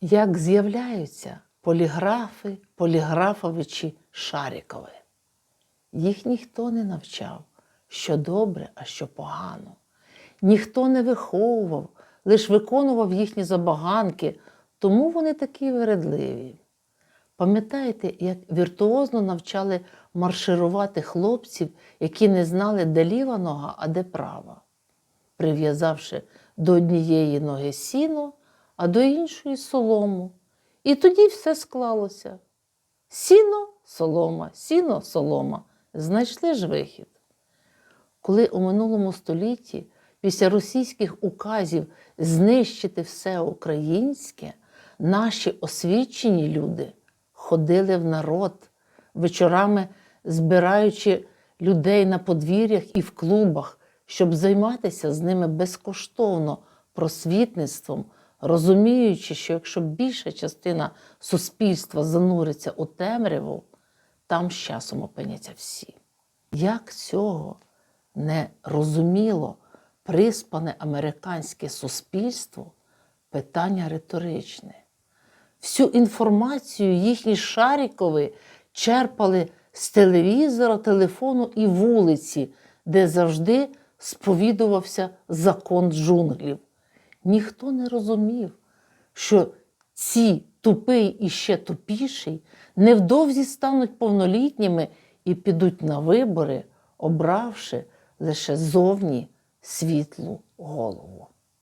Як з'являються поліграфи, поліграфовичі Шарікови. Їх ніхто не навчав, що добре, а що погано. Ніхто не виховував, лише виконував їхні забаганки, тому вони такі вередливі. Пам'ятаєте, як віртуозно навчали марширувати хлопців, які не знали, де ліва нога, а де права, прив'язавши до однієї ноги сіно, а до іншої солому. І тоді все склалося. Сіно, солома, сіно, солома. Знайшли ж вихід. Коли у минулому столітті, після російських указів знищити все українське, наші освічені люди ходили в народ, вечорами збираючи людей на подвір'ях і в клубах, щоб займатися з ними безкоштовно просвітництвом, розуміючи, що якщо більша частина суспільства зануриться у темряву, там з часом опиняться всі. Як цього не розуміло приспане американське суспільство питання риторичне. Всю інформацію їхні Шарікови черпали з телевізора, телефону і вулиці, де завжди сповідувався закон джунглів. Ніхто не розумів, що ці тупий і ще тупіший невдовзі стануть повнолітніми і підуть на вибори, обравши лише зовні світлу голову.